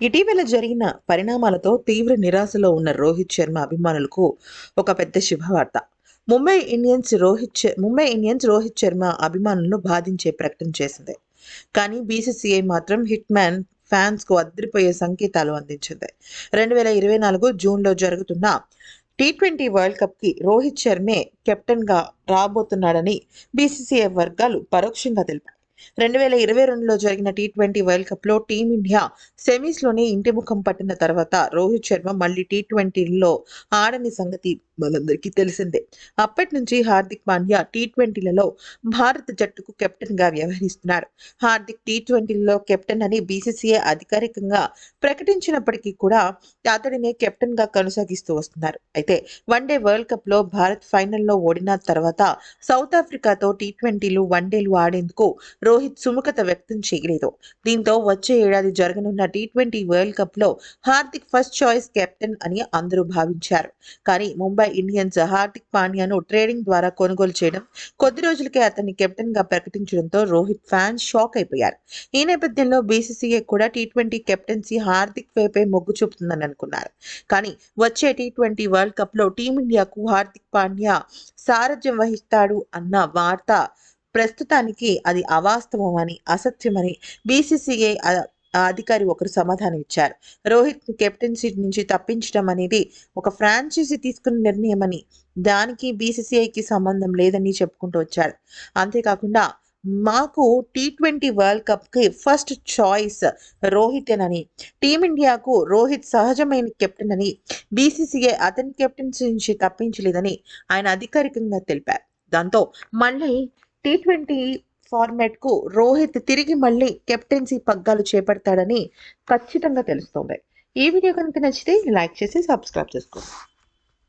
ఇటీవల జరిగిన పరిణామాలతో తీవ్ర నిరాశలో ఉన్న రోహిత్ శర్మ అభిమానులకు ఒక పెద్ద శుభవార్త. ముంబై ఇండియన్స్ రోహిత్ ముంబై ఇండియన్స్ రోహిత్ శర్మ అభిమానులను బాధించే ప్రకటన చేసింది. కానీ బీసీసీఐ మాత్రం హిట్ మ్యాన్ ఫ్యాన్స్కు అద్దరిపోయే సంకేతాలు అందించింది. రెండు వేల ఇరవై నాలుగు జూన్లో జరుగుతున్న టీ ట్వంటీ వరల్డ్ కప్కి రోహిత్ శర్మే కెప్టెన్గా రాబోతున్నాడని బీసీసీఐ వర్గాలు పరోక్షంగా తెలిపాయి. రెండు వేల ఇరవై రెండులో జరిగిన టీ ట్వంటీ వరల్డ్ కప్లో టీమిండియా సెమీస్లోనే ఇంటి ముఖం పట్టిన తర్వాత రోహిత్ శర్మ మళ్ళీ టీ ట్వంటీలో ఆడని సంగతి మనందరికీ తెలిసిందే. అప్పటి నుంచి హార్దిక్ పాండ్యా టీ ట్వంటీలలో భారత జట్టుకు కెప్టెన్గా వ్యవహరిస్తున్నారు. హార్దిక్ టీ ట్వంటీలలో కెప్టెన్ అని బీసీసీఐ అధికారికంగా ప్రకటించినప్పటికీ కూడా అతడినే కెప్టెన్గా కొనసాగిస్తూ వస్తున్నారు. అయితే వన్డే వరల్డ్ కప్లో భారత్ ఫైనల్లో ఓడిన తర్వాత సౌత్ ఆఫ్రికాతో టీ ట్వంటీలు వన్డేలు ఆడేందుకు రోహిత్ సుముఖత వ్యక్తం చేయలేదు. దీంతో వచ్చే ఏడాది జరగనున్న టీ ట్వంటీ వరల్డ్ కప్లో హార్దిక్ ఫస్ట్ చాయిస్ కెప్టెన్ అని అందరూ భావించారు. కానీ ముంబై ఇండియన్స్ హార్దిక్ పాండ్యాను ట్రేడింగ్ ద్వారా కొనుగోలు చేయడం కొద్ది రోజులకే అతన్ని కెప్టెన్గా ప్రకటించడంతో రోహిత్ ఫ్యాన్స్ షాక్ అయిపోయారు. ఈ నేపథ్యంలో బీసీసీఐ కూడా టీ ట్వంటీ కెప్టెన్సీ హార్దిక్ వైపే మొగ్గు చూపుతుందని అనుకున్నారు. కానీ వచ్చే టీ ట్వంటీ వరల్డ్ కప్లో టీమిండియాకు హార్దిక్ పాండ్యా సారథ్యం వహిస్తాడు అన్న వార్త ప్రస్తుతానికి అది అవాస్తవం అని అసత్యమని బీసీసీఐ అధికారి ఒకరు సమాధానం ఇచ్చారు. రోహిత్ కెప్టెన్సీ నుంచి తప్పించడం అనేది ఒక ఫ్రాంచైజీ తీసుకున్న నిర్ణయమని దానికి బీసీసీఐకి సంబంధం లేదని చెప్పుకుంటూ వచ్చారు. అంతేకాకుండా మాకు టీ ట్వంటీ వరల్డ్ కప్కి ఫస్ట్ చాయిస్ రోహితేనని టీమిండియాకు రోహిత్ సహజమైన కెప్టెన్ అని బీసీసీఐ అతని కెప్టెన్సీ నుంచి తప్పించలేదని ఆయన అధికారికంగా తెలిపారు. దాంతో మళ్ళీ టీ ట్వంటీ ఫార్మాట్కు రోహిత్ తిరిగి మళ్ళీ కెప్టెన్సీ పగ్గాలు చేపడతాడని ఖచ్చితంగా తెలుస్తోంది. ఈ వీడియో కనుక నచ్చితే లైక్ చేసి సబ్స్క్రైబ్ చేసుకోండి.